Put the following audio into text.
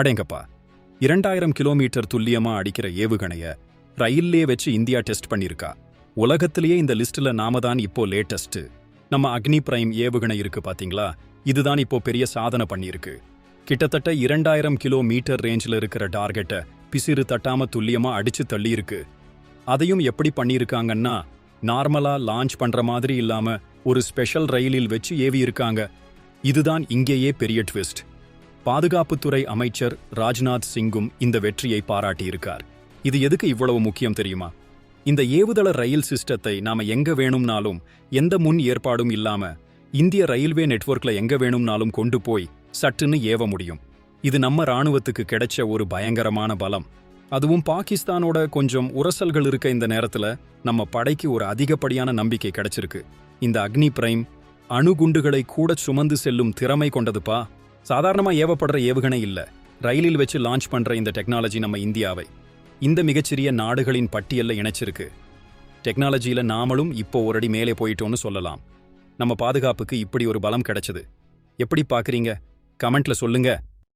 அடேங்கப்பா இரண்டாயிரம் கிலோமீட்டர் துல்லியமா அடிக்கிற ஏவுகணைய ரயில்லே வச்சு இந்தியா டெஸ்ட் பண்ணிருக்கா. உலகத்திலேயே இந்த லிஸ்ட்ல நாம தான் இப்போ லேட்டஸ்ட் நம்ம அக்னி பிரைம் ஏவுகணை இருக்கு பாத்தீங்களா? இதுதான் இப்போ பெரிய சாதனை பண்ணியிருக்கு கிட்டத்தட்ட இரண்டாயிரம் கிலோமீட்டர் ரேஞ்சில் இருக்கிற டார்கெட்டை பிசிறு தட்டாம துல்லியமா அடிச்சு தள்ளியிருக்கு. அதையும் எப்படி பண்ணியிருக்காங்கன்னா நார்மலா லான்ச் பண்ற மாதிரி இல்லாம ஒரு ஸ்பெஷல் ரயிலில் வச்சு ஏவி இருக்காங்க இதுதான் இங்கேயே பெரிய ட்விஸ்ட். பாதுகாப்புத்துறை அமைச்சர் ராஜ்நாத் சிங்கும் இந்த வெற்றியை பாராட்டியிருக்கார். இது எதுக்கு இவ்வளவு முக்கியம் தெரியுமா? இந்த ஏவுதள ரயில் சிஸ்டத்தை நாம எங்க வேணும்னாலும் எந்த முன் ஏற்பாடும் இல்லாம இந்திய ரயில்வே நெட்வொர்க்ல எங்க வேணும்னாலும் கொண்டு போய் சட்டுன்னு ஏவ முடியும். இது நம்ம ராணுவத்துக்கு கிடைச்ச ஒரு பயங்கரமான பலம். அதுவும் பாகிஸ்தானோட கொஞ்சம் உரசல்கள் இருக்க இந்த நேரத்துல நம்ம படைக்கு ஒரு அதிகப்படியான நம்பிக்கை கிடைச்சிருக்கு. இந்த அக்னி பிரைம் அணுகுண்டுகளை கூட சுமந்து செல்லும் திறமை கொண்டதுப்பா. சாதாரணமா ஏவப்படுற ஏவுகணை இல்ல. ரயிலில் வச்சு லான்ச் பண்ற இந்த டெக்னாலஜி நம்ம இந்தியாவை இந்த மிகச்சிறிய நாடுகளின் பட்டியல்ல இணைச்சிருக்கு. டெக்னாலஜியில் நாமளும் இப்போ ஒரு அடி மேலே போயிட்டோம்னு சொல்லலாம். நம்ம பாதுகாப்புக்கு இப்படி ஒரு பலம் கிடைச்சது. எப்படி பாக்குறீங்க கமெண்ட்ல சொல்லுங்க.